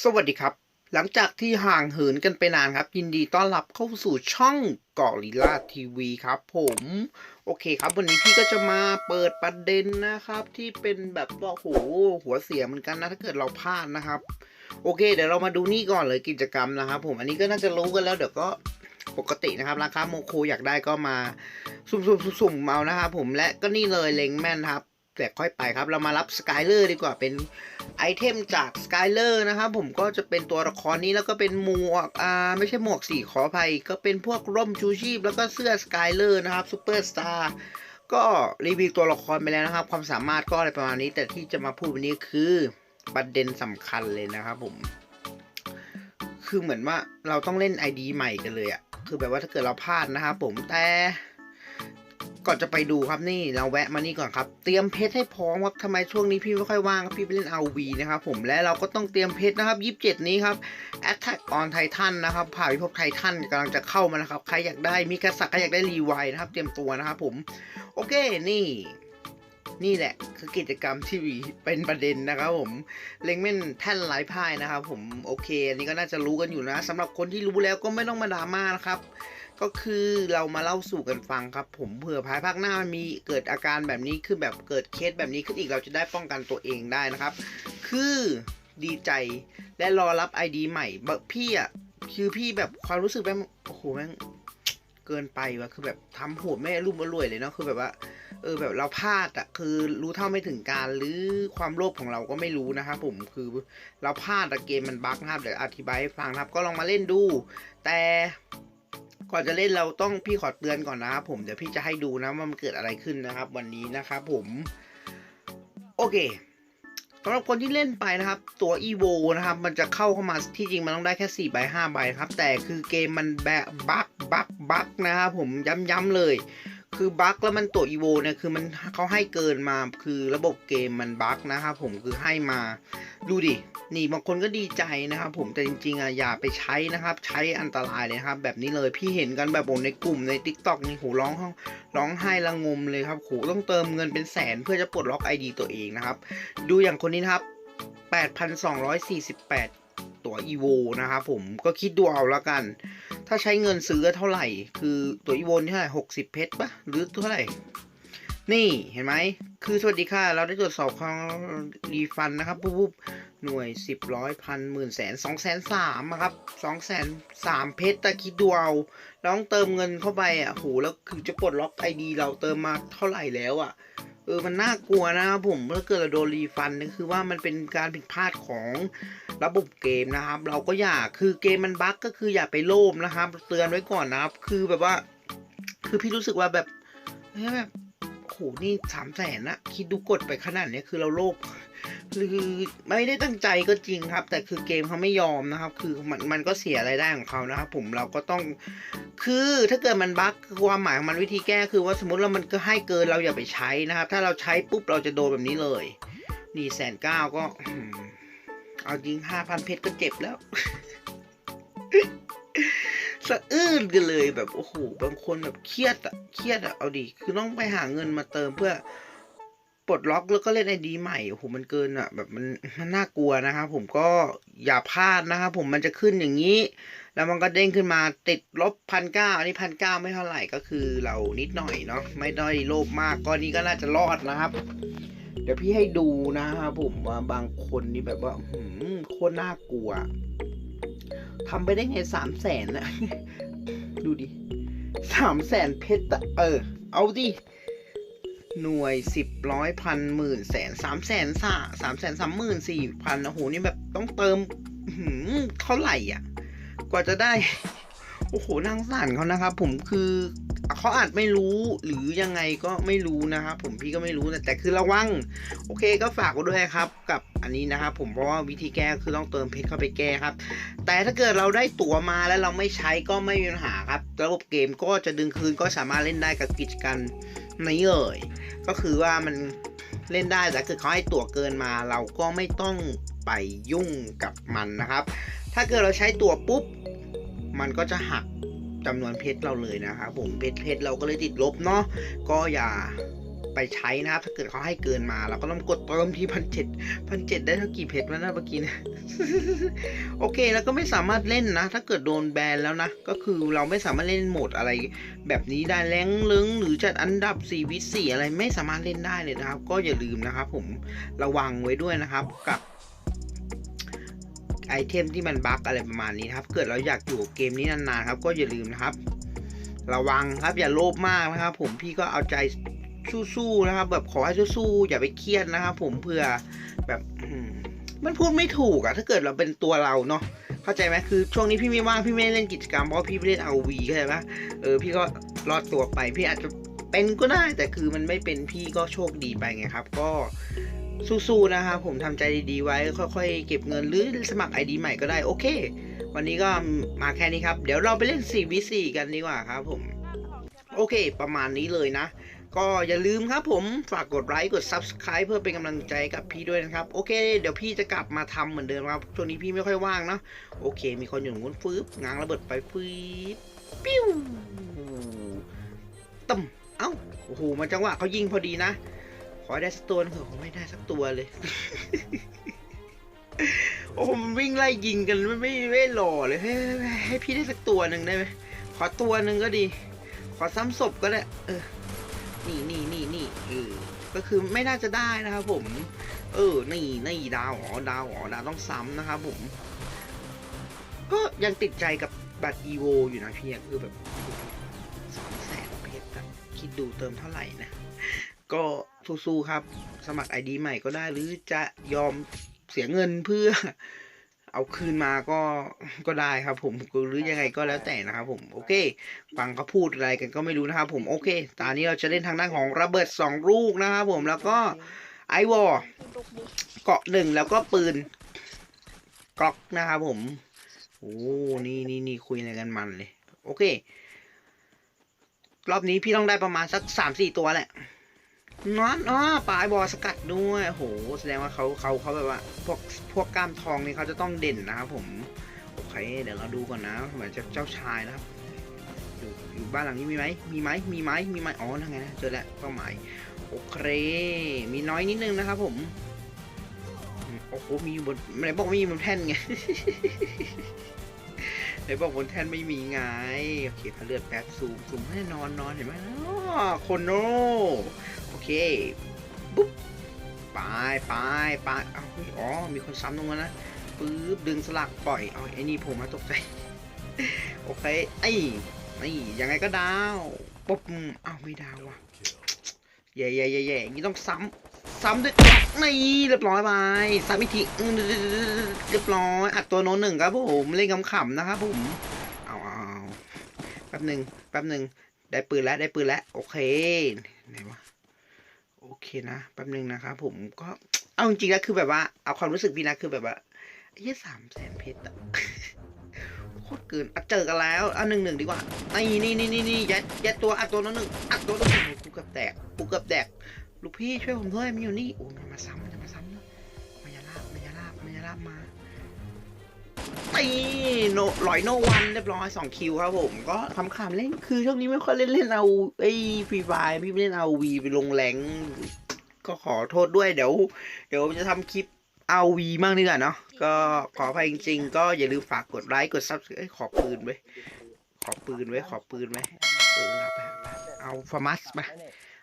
สวัสดีครับ หลังจากที่ห่างเหินกันไปนานครับ ยินดีต้อนรับเข้าสู่ช่องกอริล่าทีวีครับผม โอเคครับ วันนี้พี่ก็จะมาเปิดประเด็นนะครับ ที่เป็นแบบว่าโหหัวเสียเหมือนกันนะ ถ้าเกิดเราพลาดนะครับ โอเค เดี๋ยวเรามาดูนี่ก่อนเลยกิจกรรมนะครับ ผมอันนี้ก็น่าจะรู้กันแล้ว เดี๋ยวก็ปกตินะครับราคาโมโคอยากได้ก็มาสุ่มๆๆเอานะครับผมและก็นี่เลยเล็งแม่นครับแต่ค่อยไปครับ เรามารับสกายเลอร์ดีกว่าเป็น ไอเทมจากสกายเลอร์นะครับผมก็จะเป็นตัวละครนี้แล้วก็เป็นหมวกอ่าไม่ใช่หมวกสีขออภัย ก็เป็นพวกร่มชูชีพ แล้วก็เสื้อสกายเลอร์นะครับซูเปอร์สตาร์ก็รีวิวตัวละครไปแล้วนะครับ ความสามารถก็อะไรประมาณนี้ แต่ที่จะมาพูดวันนี้คือประเด็นสำคัญเลยนะครับผม คือเหมือนว่าเราต้องเล่น ID ใหม่กันเลยอะคือแบบว่าถ้าเกิดเราพลาดนะครับผมแต่ ก่อนจะไปดูครับนี่เราแวะมานี่ก่อนครับ เตรียมเพชรให้พร้อมครับทำไมช่วงนี้พี่ไม่ค่อยว่างพี่ไปเล่น RV นะครับผมและเราก็ต้องเตรียมเพชรนะครับ27นี้ครับ Attack on Titan นะครับผ่าพิภพไททันกำลังจะเข้ามานะครับใครอยากได้มีกษัตริย์ใครอยากได้รีไวนะครับ เตรียมตัวนะครับผม โอเคนี่นี่แหละคือกิจกรรมที่เป็นประเด็นนะครับผมเลงเม่นแท่นไร้พ่ายนะครับผมโอเค อันนี้ก็น่าจะรู้กันอยู่นะสำหรับคนที่รู้แล้วก็ไม่ต้องมาดราม่านะครับ ก็คือเรามาเล่าสู่กันฟังครับ ผมเผื่อภายภาคหน้ามันมีเกิดอาการแบบนี้ขึ้นแบบเกิดเคสแบบนี้ขึ้นอีกเราจะได้ป้องกันตัวเองได้นะครับ คือดีใจและรอรับ ID ใหม่แบบพี่อะคือพี่แบบความรู้สึกแบบโอ้โหแม่งเกินไปว่ะคือแบบทำโหดแม่รุ่มรวยเลยเนาะคือแบบว่า เออแบบเราพลาดอะคือรู้เท่าไม่ถึงการหรือความโลภของเราก็ไม่รู้นะครับผมคือเราพลาดอะเกมมันบั๊กนะครับเดี๋ยวอธิบายให้ฟังครับ ก็ลองมาเล่นดู แต่ ก่อนจะเล่นเราต้องพี่ขอเตือนก่อนนะครับผมเดี๋ยวพี่จะให้ดูนะว่ามันเกิดอะไรขึ้นนะครับ วันนี้นะครับผม โอเคสำหรับคนที่เล่นไปนะครับ ตัว EVO นะครับ มันจะเข้าเข้ามาที่จริงมันต้องได้แค่4ใบ5ใบครับ แต่คือเกมมันแบบบั๊กบั๊กบั๊กนะครับผมย้ำๆเลย คือบั๊กแล้วมันตัวอีโวเนี่ยคือมันเขาให้เกินมาคือระบบเกมมันบั๊กนะครับผมคือให้มาดูดินี่บางคนก็ดีใจนะครับผมแต่จริงๆอะอย่าไปใช้นะครับ ใช้อันตรายเลยครับ แบบนี้เลยพี่เห็นกันแบบผมในกลุ่มใน t ิ k t o k นี่โหร้องร้องไห้ละงมเลยครับโหต้องเติมเงินเป็นแสนเพื่อจะปลดล็อก ID ตัวเองนะครับ ดูอย่างคนนี้นะครับ8,248 ตัว EVO นะครับผมก็คิดดูเอาแล้วกัน ถ้าใช้เงินซื้อเท่าไหร่ คือตัวอีโวนเท่าไหร่หกสิบเพชรปะหรือเท่าไหร่ นี่เห็นไหม คือสวัสดีค่ะ เราได้ตรวจสอบความรีฟันนะครับปุ๊บหน่วยสิบร้อยพันหมื่นแสนสองแสนสามครับสองแสนสามเพชรแต่คิดดูเอาเราต้องเติมเงินเข้าไปอะโหแล้วคือจะปลดล็อกไอดีเราเติมมาเท่าไหร่แล้วอะ เออมันน่ากลัวนะครับผมถ้าเกิดเราโดนรีฟันนี่คือว่ามันเป็นการผิดพลาดของระบบเกมนะครับ เราก็อย่าคือเกมมันบั๊กก็คืออย่าไปโลภนะครับ เตือนไว้ก่อนนะครับ คือแบบว่า คือพี่รู้สึกว่าแบบเฮ้ยแบบโหนี่สามแสนนะคิดดูกดไปขนาดนี้คือเราโลภ คือไม่ได้ตั้งใจก็จริงครับ แต่คือเกมเขาไม่ยอมนะครับ คือมันมันก็เสียรายได้ของเขานะครับ ผมเราก็ต้อง คือถ้าเกิดมันบั๊กความหมายของมันวิธีแก้คือว่าสมมติเรามันก็ให้เกินเราอย่าไปใช้นะครับ ถ้าเราใช้ปุ๊บเราจะโดนแบบนี้เลยนี่แสนเก้าก็เอาจริงห้าพันเพชรก็เจ็บแล้วสะอื้นกันเลยแบบโอ้โหบางคนแบบเครียดอะเครียดอะเอาดิคือต้องไปหาเงินมาเติมเพื่อ ปลดล็อกแล้วก็เล่นไอดีใหม่โอ้โหมันเกินอะแบบมันมันน่ากลัวนะครับผมก็อย่าพลาดนะครับผมมันจะขึ้นอย่างนี้ แล้วมันก็เด้งขึ้นมาติดลบพันเก้าอันนี้พันเก้าไม่เท่าไหร่ก็คือเรานิดหน่อยเนาะไม่ได้โลภมากก็นี้ก็น่าจะรอดนะครับ เดี๋ยวพี่ให้ดูนะครับผมว่าบางคนนี่แบบว่าหืมโคตรน่ากลัวทำไปได้ไงสามแสนนะดูดิสามแสนเพชรอะเออ เอาดิ หน่วยสิบร้อยพันหมื่นแสนสามแสนสาสามแสนสามหมื่นสี่พันโอ้โหนี่แบบต้องเติมเท่าไหร่อะ กว่าจะได้ โอ้โหนางสั่นเขานะครับผมคือเขาอาจไม่รู้หรือยังไงก็ไม่รู้นะครับผมพี่ก็ไม่รู้แต่แต่คือระวัง โอเคก็ฝากไว้ด้วยครับ กับอันนี้นะครับผมเพราะว่าวิธีแก้คือต้องเติมเพชรเข้าไปแก้ครับ แต่ถ้าเกิดเราได้ตั๋วมาแล้วเราไม่ใช้ก็ไม่มีปัญหาครับ ระบบเกมก็จะดึงคืนก็สามารถเล่นได้กับกิจกรรม นี้เลย ก็คือว่ามันเล่นได้แต่คือเขาให้ตั๋วเกินมา เราก็ไม่ต้องไปยุ่งกับมันนะครับ ถ้าเกิดเราใช้ตั๋วปุ๊บ มันก็จะหักจำนวนเพชรเราเลยนะครับผมเพชรเพชรเราก็เลยติดลบเนาะก็อย่า ไปใช้นะครับ ถ้าเกิดเขาให้เกินมา เราก็ต้องกดเติมที่พันเจ็ดพันเจ็ดได้เท่ากี่เพชรวะนะเมื่อกี้นะโอเคแล้วก็ไม่สามารถเล่นนะ ถ้าเกิดโดนแบนแล้วนะ ก็คือเราไม่สามารถเล่นโหมดอะไร แบบนี้ได้แรงลึงหรือจัดอันดับ4วิ4อะไรไม่สามารถเล่นได้เลยนะครับ ก็อย่าลืมนะครับ ผมระวังไว้ด้วยนะครับกับไอเทมที่มันบั๊กอะไรประมาณนี้นครับ เกิดเราอยากอยู่เกมนี้นานๆครับ ก็อย่าลืมนะครับ ระวังครับอย่าโลภมากนะครับ ผมพี่ก็เอาใจ สู้ๆนะครับ แบบขอให้สู้ๆอย่าไปเครียดนะครับผมเพื่อแบบมันพูดไม่ถูกอะถ้าเกิดเราเป็นตัวเราเนาะเข้าใจไหมคือช่วงนี้พี่ไม่ว่างพี่ไม่เล่นกิจกรรมเพราะพี่ไปเล่นเอาวีเข้าใจปะเออพี่ก็รอดตัวไป พี่อาจจะเป็นก็ได้ แต่คือมันไม่เป็นพี่ก็โชคดีไปไงครับ ก็สู้ๆนะครับผมทำใจดีๆไว้ ค่อยๆ เก็บเงินหรือสมัคร ID ใหม่ก็ได้โอเค วันนี้ก็มาแค่นี้ครับ เดี๋ยวเราไปเล่น 4v4 กันดีกว่าครับผม โอเค ประมาณนี้เลยนะ ก็อย่าลืมครับผมฝากกดไลค์กด Subscribe เพื่อเป็นกำลังใจกับพี่ด้วยนะครับ โอเค เดี๋ยวพี่จะกลับมาทำเหมือนเดิมครับช่วงนี้พี่ไม่ค่อยว่างนะโอเค มีคนอยู่นู้นฟืบง้างระเบิดไปฟืบปิ้วตึมเอ้าโอ้โหมันจังหวะเขายิงพอดีนะ ขอได้สักตัวนึงเถอะผมไม่ได้สักตัวเลย โอ้โหมันวิ่งไล่ยิงกันไม่ไม่ไม่หล่อเลยให้ให้ให้พี่ได้สักตัวหนึ่งได้ไหมขอตัวหนึ่งก็ดี ขอซ้ำศพก็ได้เออ นี่นี่นี่นี่เออก็คือไม่น่าจะได้นะครับผม เออ นี่นี่ดาวอ๋อดาวอ๋อดาวต้องซ้ำนะครับผม ก็ยังติดใจกับบัตรอีโวอยู่นะพี่คือแบบสองแสนเพชรคิดดูเติมเท่าไหร่นะ ก็สู้ๆครับ สมัครไอดีใหม่ก็ได้หรือจะยอมเสียเงินเพื่อ เอาคืนมาก็ก็ได้ครับ ผมหรือยังไงก็แล้วแต่นะครับ ผมโอเคฟังเขาพูดอะไรกันก็ไม่รู้นะครับ ผมโอเค ตอนนี้เราจะเล่นทางด้านของระเบิดสองลูกนะครับผมแล้วก็ไอวอลเกาะหนึ่งแล้วก็ปืนกล็อกนะครับผมโอ้นี่นี่นี่คุยอะไรกันมันเลย โอเค รอบนี้พี่ต้องได้ประมาณสักสามสี่ตัวแหละ น้อนอ๋อปลายบอสกัดด้วยโหแสดงว่าเขาเขาเขาแบบว่าพวกพวกกล้ามทองนี่เขาจะต้องเด่นนะครับผมโอเค เดี๋ยวเราดูก่อนนะเหมือนจะเจ้าชายนะครับอยู่อยู่บ้านหลังนี้มีไหมมีไหมมีไหมมีไหมอ๋อนั่นไงนะเจอแล้วเป้าหมายโอเค มีน้อยนิดนึงนะครับผมโอ้โหมีอยู่บนไหนบอกไม่มีบนแท่นไงไหนบอกบนแท่นไม่มีไงโอเคพาเลือดแป๊บซูมซูมให้นอนนอนเห็นไหมอ๋อคนโนโอ เคปุ๊บไปไปไปเอาเฮ้ยอ๋อ มีคนซ้ำตรงนั้นนะปึ๊บดึงสลักปล่อยเอาไอ้นี่ผมมาตกใจ โอเคไอ้นี่ยังไงก็ดาวปุ๊บอ้าวไม่ดาวว่ะแย่แย่แย่แย่นี้ต้องซ้ำซ้ำด้วยนี่เรียบร้อยไปซ้ำอีกทีเรียบร้อยอัดตัวโน้นหนึ่งครับผมเล่นขำๆนะครับผมเอาเอาแป๊บหนึ่งแป๊บหนึ่งได้ปืนแล้วได้ปืนแล้วโอเคไหนวะ โอเคนะแป๊บหนึ่งนะครับผมก็เอาจริงๆแล้วคือแบบว่าเอาความรู้สึกพี่นะคือแบบว่าไอ้เหี้สามแสนเพชรอะโคตรเกินอะเจอกันแล้วอะหนึ่งหนึ่งดีกว่าไอ้นี่นี่นี่นี่ยัดยัดตัวอัดตัวนั้นหนึ่งอัดตัวนั้นหนึ่งกูเกือบแตกกูเกือบแตกลูกพี่ช่วยผมด้วยมันอยู่นี่โอ้มันมาซ้ำมันจะมาซ้ำนะมายาลาบมายาลาบมายาลาบมาไอ โนลอยโนวันเรียบร้อยสองคิวครับผมก็คำขำๆเล่นคือช่วงนี้ไม่ค่อยเล่นเล่นเอาไอ้ฟรีไฟพี่ไม่เล่นเอาวีไปลงแรงก็ขอโทษด้วยเดี๋ยว เดี๋ยวจะทำคลิปเอาวีมั่งดีกว่าเนาะก็ขออภัยจริงๆ ก็อย่าลืมฝากกดไลค์กดซับสไครต์ขอปืนไว้ขอปืนไว้ขอปืนไว้เอาไปเอาไปเอาฟาร์มัสไป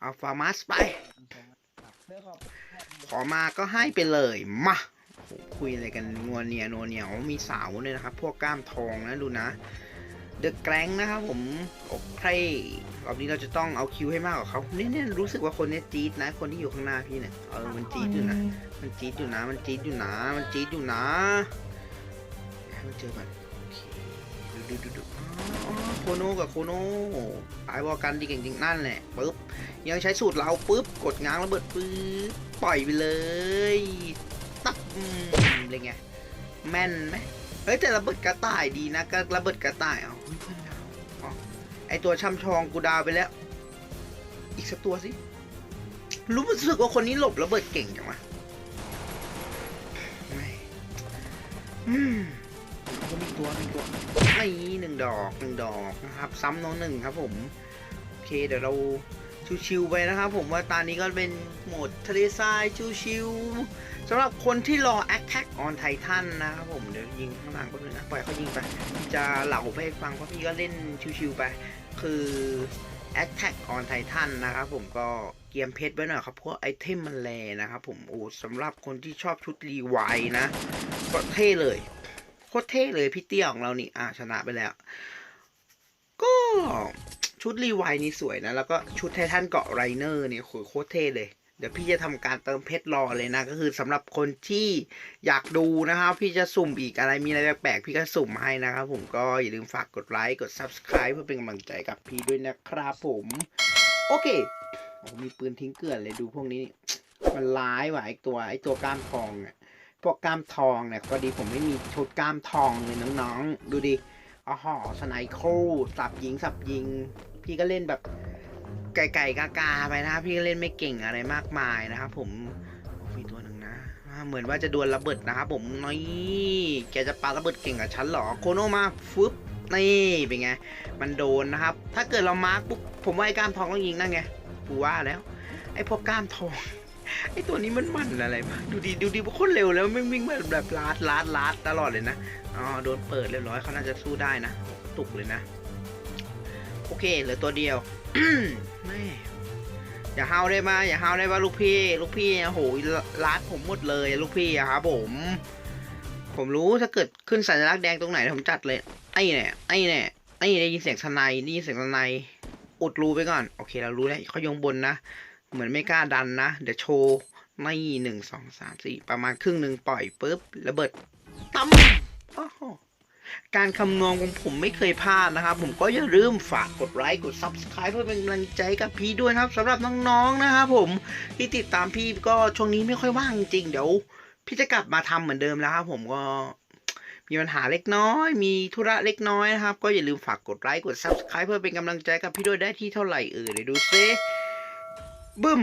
เอาฟาร์มัสไป ขอมาก็ให้ไปเลยมา คุยอะไรกันงัวเนียนัวเนียวมีสาวเนี่ยนะครับ พวกกล้ามทองนะดูนะเดอะแกรงนะครับผมโอเครอบนี้เราจะต้องเอาคิวให้มากกว่าเขาเนี่ยเนี่ยรู้สึกว่าคนนี้จี๊ดนะ คนที่อยู่ข้างหน้าพี่เนี่ยเออมันจี๊ดอยู่นะ มันจี๊ดอยู่นะ มันจี๊ดอยู่นะ มันจี๊ดอยู่นะให้มันเจอมันโอเคดูดูดูดูโคโนกับโคโนปายวอลกันดีเก่งจริงนั่นแหละปุ๊บยังใช้สูตรเราปุ๊บกดง้างระเบิดปุ๊บปล่อยไปเลย อืมอะไรไงแม่นไหมเฮ้ยแต่ระเบิดกระต่ายดีนะก็ระเบิดกระต่ายเอาเฮ้ยเพื่อนดาวอ๋อไอตัวช่ำชองกูดาวไปแล้ว อีกสักตัวสิ รู้สึกว่าคนนี้หลบระเบิดเก่งจังวะไม่อืมก็มีตัวมีตัวนี่หนึ่งดอกหนึ่งดอกนะครับ ซ้ำน้นหนึ่งครับ ผมโอเคเดี๋ยวเราชิวๆไปนะครับ ผมว่าตอนนี้ก็เป็นโหมดทะเลทรายชิวๆ สำหรับคนที่รอ Attack on Titan นะครับผมเดี๋ยวยิงข้างหลังก็เลยนะปล่อยเขายิงไปจะเหล่าไปฟังเพราะพี่ก็เล่นชิวๆไป คือ Attack on Titan นะครับผมก็เกียมเพชรไว้หน่อยครับเพราะไอเทมมันแรนะครับผมโอ้สำหรับคนที่ชอบชุดรีไวนะก็เท่เลยโคตรเท่เลยพี่เตี้ยของเรานี่อ่าชนะไปแล้ว ก็ชุดรีไวนี่สวยนะ แล้วก็ชุดไททันเกาะไรเนอร์เนี่ยโหโคตรเท่เลย ดี๋ยวพี่จะทำการเติมเพชรรอเลยนะ ก็คือสำหรับคนที่อยากดูนะครับ พี่จะสุ่มอีกอะไรมีอะไรแปลกๆพี่ก็สุ่มให้นะครับ ผมก็อย่าลืมฝากกดไลค์กด Subscribe เพื่อเป็นกำลังใจกับพี่ด้วยนะครับผมโอเคโอ้มีปืนทิ้งเกลื่อนเลยดูพวกนี้ มันร้ายว่ะไอตัวไอตัวกล้ามทองเนี่ยพวกกล้ามทองเนี่ยก็ดีผมไม่มีชุดกล้ามทองเลยน้องๆ ดูดิอ๋อหอสไนโคสับยิงสับยิง พี่ก็เล่นแบบ ไก่ๆกากาไปนะพี่ก็เล่นไม่เก่งอะไรมากมายนะครับผมมีตัวหนึ่งนะเหมือนว่าจะดวลระเบิดนะครับผมนี่แกจะปาระเบิดเก่งกับฉันหรอโคโนมาฟึบนี่เป็นไง มันโดนนะครับ ถ้าเกิดเรามาร์กปุ๊บผมว่าไอ้กล้ามทองต้องยิงนั่นไงกูว่าแล้ว ไอ้พวกกล้ามทองไอ้ตัวนี้มันมันอะไรดูดีดูดีพวกคนเร็วแล้วไม่วิ่งแบบแบบลาดลาดลาดตลอดเลยนะอ๋อโดนเปิดเรียบร้อยเขาน่าจะสู้ได้นะ ตุกเลยนะ โอเคเหลือตัวเดียว แม่อย่าห้าวได้มาอย่าห้าวได้ว่าลูกพี่ ลูกพี่โอ้โหลาดผมหมดเลยลูกพี่อะครับผม ผมรู้ถ้าเกิดขึ้นสัญลักษณ์แดงตรงไหนผมจัดเลย ไอ้เนี่ยไอ้เนี่ยไอ้ได้ยินเสียงสไนยได้ยินเสียงสไนยอุดรูไปก่อน โอเคเรารู้แล้วเขายงบนนะ เหมือนไม่กล้าดันนะ เดี๋ยวโชว์ไม่หนึ่งสองสามสี่ประมาณครึ่งหนึ่งปล่อยปุ๊บระเบิดตั้มโอ้โห การคำนวณของผมไม่เคยพลาดนะครับ ผมก็อย่าลืมฝากกดไลค์กด Subscribe เพื่อเป็นกำลังใจกับพี่ด้วยนะครับสำหรับน้องๆนะครับผมที่ติดตามพี่ก็ช่วงนี้ไม่ค่อยว่างจริงเดี๋ยว พี่จะกลับมาทำเหมือนเดิมแล้วครับ ผมก็มีปัญหาเล็กน้อย มีธุระเล็กน้อยนะครับ ก็อย่าลืมฝากกดไลค์กด Subscribe เพื่อเป็นกำลังใจกับพี่ด้วยได้ที่เท่าไหร่เออเดี๋ยวดูซิบึ้ม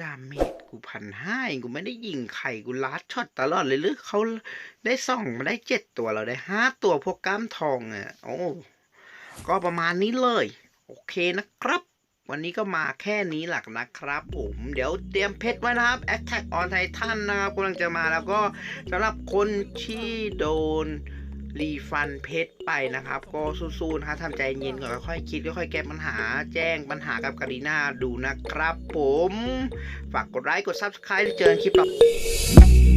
ดาเมจกูพันห้าองกูไม่ได้ยิงใครกูลัดช็อตตลอดเลยหรือเขาได้สองมาได้เจ็ดตัวเราได้ห้าตัวพวกก้ามทองอะโอ้ก็ประมาณนี้เลย โอเคนะครับ วันนี้ก็มาแค่นี้หลักนะครับผมเดี๋ยวเตรียมเพชรไว้นะครับ Attack on Titan นะครับกำลังจะมาแล้วก็สำหรับคนที่โดน รีฟันเพชรไปนะครับ ก็สู้ๆนะครับทำใจเย็นก่อนค่อยคิดค่อยแก้ปัญหา แจ้งปัญหากับการีนาดูนะครับผม ฝากกดไลค์กด Subscribe เจอกันคลิปต่อ